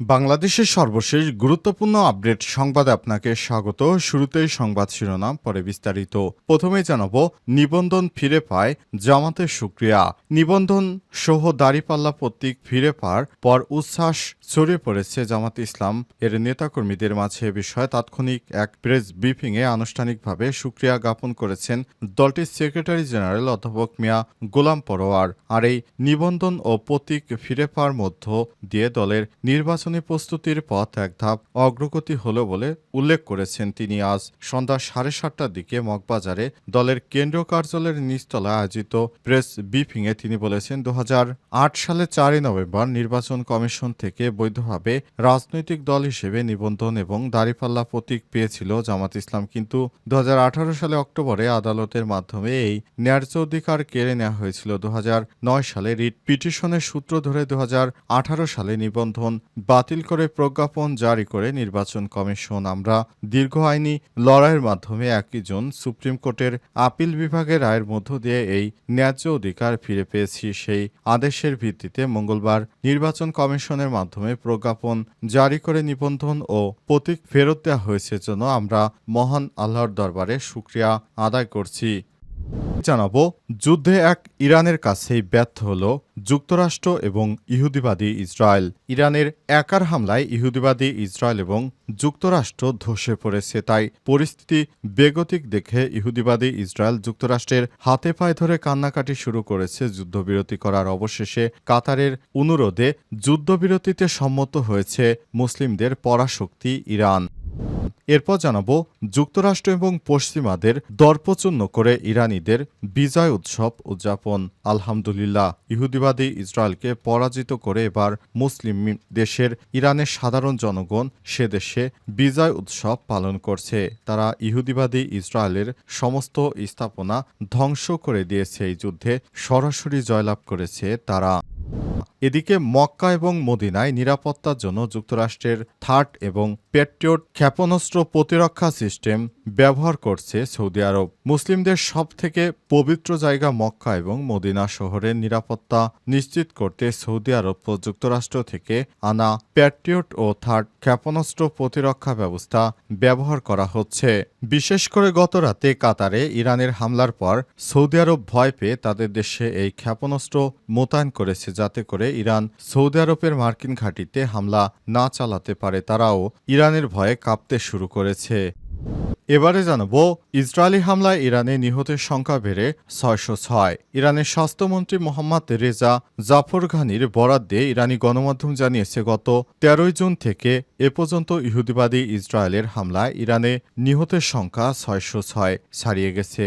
বাংলাদেশের সর্বশেষ গুরুত্বপূর্ণ আপডেট সংবাদে আপনাকে স্বাগত। শুরুতেই সংবাদ শিরোনাম, পরে বিস্তারিত। প্রথমে জানাব, নিবন্ধন ফিরে পায় জামাতের সুক্রিয়া। নিবন্ধন সহ দাড়িপাল্লা প্রতীক ফিরে পাওয়ার পর উচ্ছ্বাস ছড়িয়ে পড়েছে জামাত ইসলাম। এর নেতাকর্মীদের মাঝে বিষয়ে তাৎক্ষণিক এক প্রেস ব্রিফিংয়ে আনুষ্ঠানিকভাবে সুক্রিয়া জ্ঞাপন করেছেন দলটির সেক্রেটারি জেনারেল অধ্যাপক মিয়া গোলাম পরোয়ার। আর এই নিবন্ধন ও প্রতীক ফিরে পাওয়ার মধ্য দিয়ে দলের নির্বাচনী প্রস্তুতির পথ এক ধাপ অগ্রগতি হলো বলে উল্লেখ করেছেন তিনি। আজ সন্ধ্যা সাড়ে সাতটার দিকে মগবাজারে দলের কেন্দ্রীয় কার্যালয়ের নিচতলায় আয়োজিত প্রেস ব্রিফিংয়ে তিনি বলেছেন দু সালে চারই নভেম্বর নির্বাচন কমিশন থেকে বৈধভাবে রাজনৈতিক দল হিসেবে নিবন্ধন এবং দাঁড়িপাল্লা প্রতীক পেয়েছিল জামাত ইসলাম। কিন্তু দু হাজার আঠারো সালে অক্টোবরে আদালতের মাধ্যমে এই ন্যায্য অধিকার কেড়ে নেওয়া হয়েছিল। দু হাজার নয় সালে রিট পিটিশনের সূত্র ধরে দু হাজার আঠারো সালে নিবন্ধন বাতিল করে প্রজ্ঞাপন জারি করে নির্বাচন কমিশন। আমরা দীর্ঘ আইনি লড়াইয়ের মাধ্যমে একই জন সুপ্রিম কোর্টের আপিল বিভাগের রায়ের মধ্য দিয়ে এই ন্যায্য অধিকার ফিরে পেয়েছি। সেই আদেশের ভিত্তিতে মঙ্গলবার নির্বাচন কমিশনের মাধ্যমে প্রজ্ঞাপন জারি করে নিবন্ধন ও প্রতীক ফেরত দেওয়া হয়েছে। জন্য আমরা মহান আল্লাহর দরবারে সুক্রিয়া আদায় করছি। জানাব, যুদ্ধে এক ইরানের কাছেই ব্যর্থ হল যুক্তরাষ্ট্র এবং ইহুদিবাদী ইসরায়েল। ইরানের একার হামলায় ইহুদিবাদী ইসরায়েল এবং যুক্তরাষ্ট্র ধসে পড়েছে, তাই পরিস্থিতি বেগতিক দেখে ইহুদিবাদী ইসরায়েল যুক্তরাষ্ট্রের হাতে পায়ে ধরে কান্নাকাটি শুরু করেছে যুদ্ধবিরতি করার অবশেষে। কাতারের অনুরোধে যুদ্ধবিরতিতে সম্মত হয়েছে মুসলিমদের পরাশক্তি ইরান। এরপর জানাব যুক্তরাষ্ট্র এবং পশ্চিমাদের দর্পচূন্য করে ইরানিদের বিজয় উৎসব উদযাপন। আলহামদুলিল্লাহ, ইহুদিবাদী ইসরায়েলকে পরাজিত করে এবার মুসলিম দেশের ইরানের সাধারণ জনগণ সে দেশে বিজয় উৎসব পালন করছে। তারা ইহুদিবাদী ইসরায়েলের সমস্ত স্থাপনা ধ্বংস করে দিয়েছে। এই যুদ্ধে সরাসরি জয়লাভ করেছে তারা। এদিকে মক্কা এবং মদিনায় নিরাপত্তার জন্য যুক্তরাষ্ট্রের থার্ড এবং পেট্রিয়ট ক্ষেপণাস্ত্র প্রতিরক্ষা সিস্টেম ব্যবহার করছে সৌদি আরব। মুসলিমদের সব থেকে পবিত্র জায়গা মক্কা এবং মদিনা শহরের নিরাপত্তা নিশ্চিত করতে সৌদি আরব ও যুক্তরাষ্ট্র থেকে আনা প্যাট্রিয়ট ও থার্ড ক্ষেপণাস্ত্র প্রতিরক্ষা ব্যবস্থা ব্যবহার করা হচ্ছে। বিশেষ করে গত রাতে কাতারে ইরানের হামলার পর সৌদি আরব ভয় পেয়ে তাদের দেশে এই ক্ষেপণাস্ত্র মোতায়েন করেছে, যাতে করে ইরান সৌদি আরবের মার্কিন ঘাঁটিতে হামলা না চালাতে পারে, তারাও ইরানের ভয়ে কাঁপতে শুরু করেছে। এবারে জানাব, ইসরায়েলি হামলায় ইরানে নিহতের সংখ্যা বেড়ে ছয়শো ছয়। ইরানের স্বাস্থ্যমন্ত্রী মোহাম্মদ রেজা জাফর ঘানির বরাদ দিয়ে ইরানি গণমাধ্যম জানিয়েছে, গত তেরোই জুন থেকে এ পর্যন্ত ইহুদিবাদী ইসরায়েলের হামলায় ইরানে নিহতের সংখ্যা ছয়শো ছয় ছাড়িয়ে গেছে।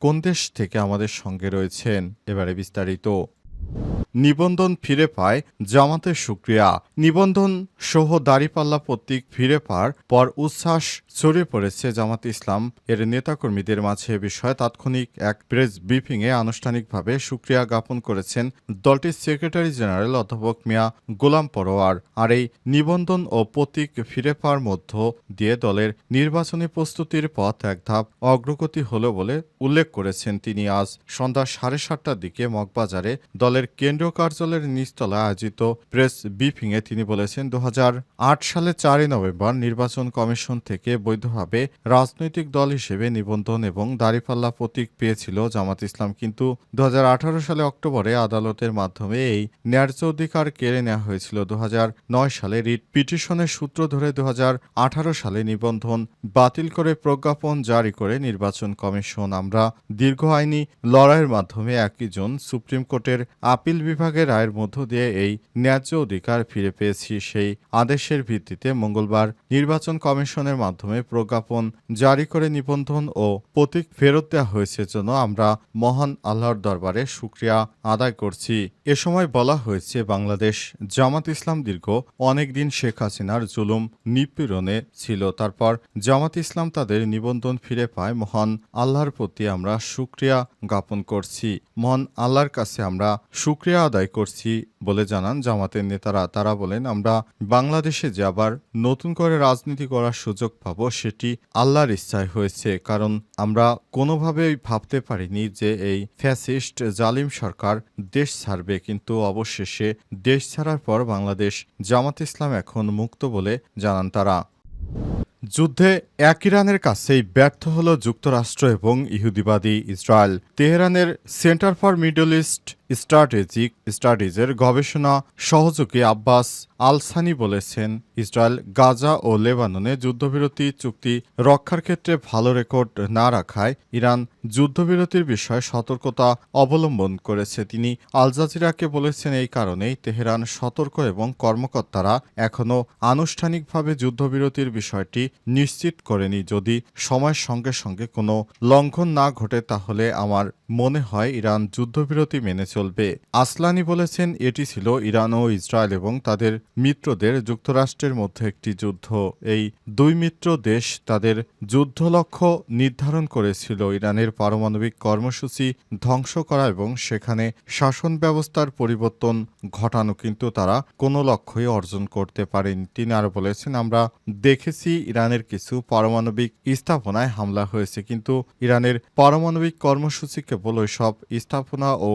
কোন দেশ থেকে আমাদের সঙ্গে রয়েছেন? এবারে বিস্তারিত। নিবন্ধন ফিরে পায় জামাতের সুক্রিয়া। নিবন্ধন সহ দাড়িপাল্লা প্রতীক ফিরে পাওয়ার পর উচ্ছ্বাস ছড়িয়ে পড়েছে জামাত ইসলাম। এর নেতাকর্মীদের মাঝে বিষয়ে তাৎক্ষণিক এক প্রেস ব্রিফিংয়ে আনুষ্ঠানিকভাবে সুক্রিয়া জ্ঞাপন করেছেন দলটির সেক্রেটারি জেনারেল অধ্যাপক মিয়া গোলাম পরোয়ার। আর এই নিবন্ধন ও প্রতীক ফিরে পাওয়ার মধ্য দিয়ে দলের নির্বাচনী প্রস্তুতির পথ এক ধাপ অগ্রগতি হল বলে উল্লেখ করেছেন তিনি। আজ সন্ধ্যা সাড়ে সাতটার দিকে মগবাজারে দলের কেন্দ্রীয় কার্যালয়ের নিচতলায় আয়োজিত প্রেস ব্রিফিংয়ে তিনি বলেছেন দু হাজার আট সালে চারই নভেম্বর নির্বাচন কমিশন থেকে বৈধভাবে রাজনৈতিক দল হিসেবে নিবন্ধন এবং দাঁড়িপাল্লা প্রতীক পেয়েছিল জামাত ইসলাম। কিন্তু দু সালে অক্টোবরে আদালতের মাধ্যমে এই ন্যায্য অধিকার কেড়ে নেওয়া হয়েছিল। দু হাজার নয় সালে রিট পিটিশনের সূত্র ধরে দু হাজার আঠারো সালে নিবন্ধন বাতিল করে প্রজ্ঞাপন জারি করে নির্বাচন কমিশন। আমরা দীর্ঘ আইনি লড়াইয়ের মাধ্যমে একই জন সুপ্রিম কোর্টের আপিল বিভাগের রায়ের মধ্য দিয়ে এই ন্যায্য অধিকার ফিরে পেয়েছি সেই আদেশের ভিত্তিতে মঙ্গলবার নির্বাচন কমিশনের মাধ্যমে প্রজ্ঞাপন জারি করে নিবন্ধন ও প্রতীক ফেরত দেওয়া হয়েছে জন্য আমরা মহান আল্লাহর দরবারে সুক্রিয়া আদায় করছি। এ সময় বলা হয়েছে, বাংলাদেশ জামাত ইসলাম দীর্ঘ অনেকদিন শেখ হাসিনার জুলুম নিপীড়নে ছিল। তারপর জামাত ইসলাম তাদের নিবন্ধন ফিরে পায়। মহান আল্লাহর প্রতি আমরা সুক্রিয়া জ্ঞাপন করছি। মহান আল্লাহর কাছে আমরা সুক্রিয়া আদায় করছি বলে জানান জামাতের নেতারা। তারা বলেন, আমরা বাংলাদেশে যে আবার নতুন করে রাজনীতি করার সুযোগ পাব সেটি আল্লাহর ইচ্ছায় হয়েছে। কারণ আমরা কোনোভাবেই ভাবতে পারিনি যে এই ফ্যাসিস্ট, জালিম সরকার দেশ ছাড়বে। কিন্তু অবশেষে দেশ ছাড়ার পর বাংলাদেশ জামাত ইসলাম এখন মুক্ত বলে জানান তারা। যুদ্ধে এক ইরানের কাছেই ব্যর্থ হল যুক্তরাষ্ট্র এবং ইহুদিবাদী ইসরায়েল। তেহরানের centre for middle east strategic স্টাডিজের গবেষণা সহযোগী আব্বাস আলসানি বলেছেন, ইসরায়েল, গাজা ও লেবাননে যুদ্ধবিরতি চুক্তি রক্ষার ক্ষেত্রে ভালো রেকর্ড না রাখায় ইরান যুদ্ধবিরতির বিষয়ে সতর্কতা অবলম্বন করেছে। তিনি আল জাজিরাকে বলেছেন, এই কারণেই তেহরান সতর্ক এবং কর্মকর্তারা এখনও আনুষ্ঠানিকভাবে যুদ্ধবিরতির বিষয়টি নিশ্চিত করেনি। যদি সময়ের সঙ্গে সঙ্গে কোনো লঙ্ঘন না ঘটে, তাহলে আমার মনে হয় ইরান যুদ্ধবিরতি মেনে চলবে। আসলানি বলেছেন এটি ছিল ইরান ও ইসরায়েল এবং তাদের মিত্রদের যুক্তরাষ্ট্রের মধ্যে একটি যুদ্ধ। এই দুই মিত্র দেশ তাদের যুদ্ধ লক্ষ্য নির্ধারণ করেছিল। ইরানের পারমাণবিক কর্মসূচি ধ্বংস করা এবং সেখানে শাসন ব্যবস্থার পরিবর্তন ঘটানো কিন্তু তারা কোনো লক্ষ্যই অর্জন করতে পারেনি। তিনি আরও বলেছেন, আমরা দেখেছি ইরানের কিছু পারমাণবিক স্থাপনায় হামলা হয়েছে, কিন্তু ইরানের পারমাণবিক কর্মসূচি কেবল সব স্থাপনা ও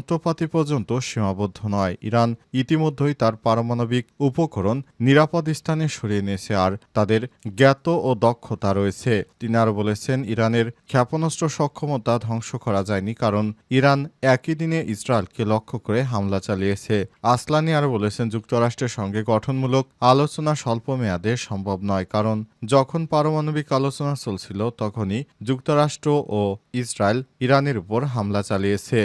যন্ত্রপাতি পর্যন্ত সীমাবদ্ধ নয়। ইরান ইতিমধ্যেই তার পারমাণবিক উপকরণ নিরাপদ স্থানে সরিয়ে নিয়েছে আর তাদের জ্ঞাত ও দক্ষতা রয়েছে। তিনি আরও বলেছেন, ইরানের ক্ষেপণাস্ত্র সক্ষমতা ধ্বংস করা যায়নি কারণ ইরান একই দিনে ইসরায়েলকে লক্ষ্য করে হামলা চালিয়েছে। আসলানি আরও বলেছেন, যুক্তরাষ্ট্রের সঙ্গে গঠনমূলক আলোচনা স্বল্প মেয়াদে সম্ভব নয় কারণ যখন পারমাণবিক আলোচনা চলছিল তখনই যুক্তরাষ্ট্র ও ইসরায়েল ইরানের উপর হামলা চালিয়েছে।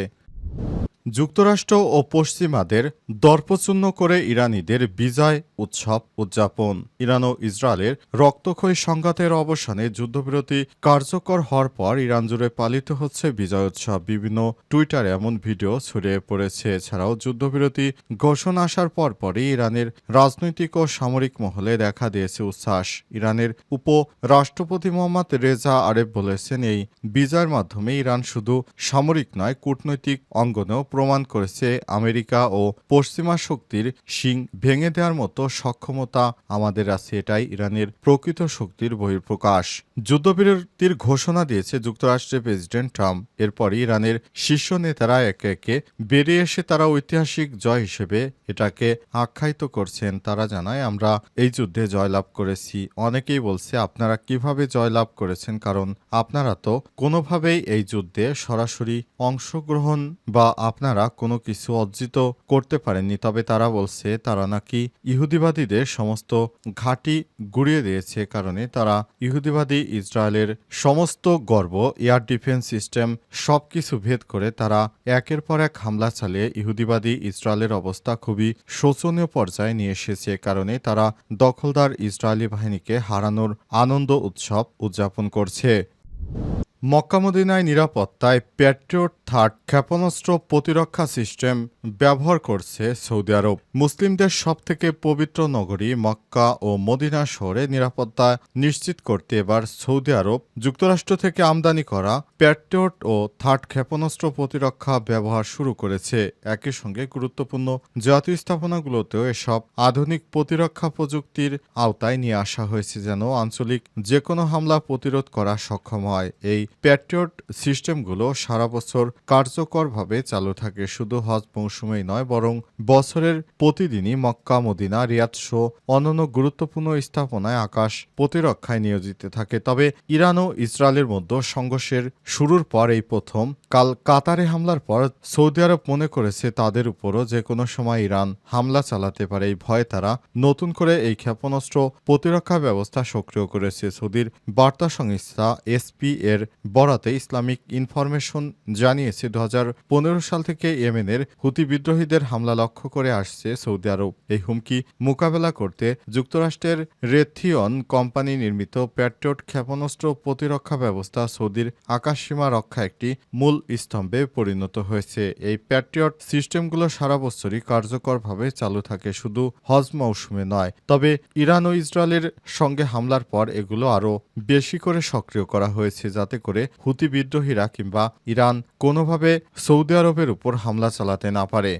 যুক্তরাষ্ট্র ও পশ্চিমাদের দর্পচূন্য করে ইরানিদের বিজয় উৎসব উদযাপন। ইরান ও ইসরায়েলের রক্তক্ষয়ী সংঘাতের অবসানে যুদ্ধবিরতি কার্যকর হওয়ার পর ইরান জুড়ে পালিত হচ্ছে বিজয় উৎসব। বিভিন্ন টুইটারে এমন ভিডিও ছড়িয়ে পড়েছে। এছাড়াও যুদ্ধবিরতি ঘোষণা আসার পরপরই ইরানের রাজনৈতিক ও সামরিক মহলে দেখা দিয়েছে উচ্ছ্বাস। ইরানের উপ রাষ্ট্রপতি মোহাম্মদ রেজা আরেফ বলেছেন, এই বিজয়ের মাধ্যমে ইরান শুধু সামরিক নয়, কূটনৈতিক অঙ্গনেও প্রমাণ করেছে আমেরিকা ও পশ্চিমা শক্তির শিং ভেঙে দেওয়ার মতো সক্ষমতা আমাদের আছে। এটাই ইরানের প্রকৃত শক্তির বহিঃপ্রকাশ। যুদ্ধবিরতির ঘোষণা দিয়েছে যুক্তরাষ্ট্রের প্রেসিডেন্ট ট্রাম্প। এরপরই ইরানের শীর্ষ নেতারা একে একে বেরিয়ে এসে তারা ঐতিহাসিক জয় হিসেবে এটাকে আখ্যায়িত করছেন। তারা জানায়, আমরা এই যুদ্ধে জয়লাভ করেছি। অনেকেই বলছে, আপনারা কীভাবে জয়লাভ করেছেন? কারণ আপনারা তো কোনোভাবেই এই যুদ্ধে সরাসরি অংশগ্রহণ বা আপনারা কোনো কিছু অর্জিত করতে পারেননি, তবে তারা বলছে তারা নাকি ইহুদিবাদীদের সমস্ত ঘাঁটি গুড়িয়ে দিয়েছে কারণে তারা ইহুদিবাদী ইসরায়েলের সমস্ত গর্ব, এয়ার ডিফেন্স সিস্টেম সব কিছু ভেদ করে তারা একের পর এক হামলা চালিয়ে ইহুদিবাদী ইসরায়েলের অবস্থা খুবই শোচনীয় পর্যায়ে নিয়ে এসেছে কারণে তারা দখলদার ইসরায়েলি বাহিনীকে হারানোর আনন্দ উৎসব উদযাপন করছে। মক্কামদিনায় নিরাপত্তায় প্যাট্রিয়ট থার্ড ক্ষেপণাস্ত্র প্রতিরক্ষা সিস্টেম ব্যবহার করছে সৌদি আরব। মুসলিমদের সবথেকে পবিত্র নগরী মক্কা ও মদিনা শহরে নিরাপত্তা নিশ্চিত করতে এবার সৌদি আরব যুক্তরাষ্ট্র থেকে আমদানি করা প্যাট্রিয়ট ও থার্ড ক্ষেপণাস্ত্র প্রতিরক্ষা ব্যবহার শুরু করেছে। একই সঙ্গে গুরুত্বপূর্ণ জাতীয় স্থাপনাগুলোতেও এসব আধুনিক প্রতিরক্ষা প্রযুক্তির আওতায় নিয়ে আসা হয়েছে যেন আঞ্চলিক যে কোনো হামলা প্রতিরোধ করা সক্ষম হয়। এই প্যাট্রিয়ট সিস্টেমগুলো সারা বছর কার্যকরভাবে চালু থাকে। শুধু হজ মৌসুমেই নয়, বরং বছরের প্রতিদিনই মক্কা, মদিনা, রিয়াদ শো অন্যান্য গুরুত্বপূর্ণ স্থাপনায় আকাশ প্রতিরক্ষায় নিয়োজিত থাকে। তবে ইরান ও ইসরায়েলের মধ্যে সংঘর্ষের শুরুর পর এই প্রথম। কাল কাতারে হামলার পর সৌদি আরব মনে করেছে তাদের উপরও যে কোনো সময় ইরান হামলা চালাতে পারে। এই ভয়ে তারা নতুন করে এই ক্ষেপণাস্ত্র প্রতিরক্ষা ব্যবস্থা সক্রিয় করেছে। সৌদির বার্তা সংস্থা এসপি এর বরাতে ইসলামিক ইনফরমেশন জানিয়েছে, দু হাজার পনেরো সাল থেকে ইয়েমেনের হুতি বিদ্রোহীদের হামলা লক্ষ্য করে আসছে সৌদি আরব। এই হুমকি মোকাবেলা করতে যুক্তরাষ্ট্রের রেথিয়ন কোম্পানি নির্মিত প্যাট্রিয়ট ক্ষেপণাস্ত্র প্রতিরক্ষা ব্যবস্থা সৌদির আকাশসীমা রক্ষা একটি মূল স্তম্ভে পরিণত হয়েছে। এই প্যাট্রিয়ট সিস্টেমগুলো সারা বছরই কার্যকরভাবে চালু থাকে, শুধু হজ মৌসুমে নয়, তবে ইরান ও ইসরায়েলের সঙ্গে হামলার পর এগুলো আরও বেশি করে সক্রিয় করা হয়েছে, যাতে করে হুতি বিদ্রোহীরা কিংবা ইরান কোনোভাবে সৌদি আরবের উপর হামলা চালাতে না পারে।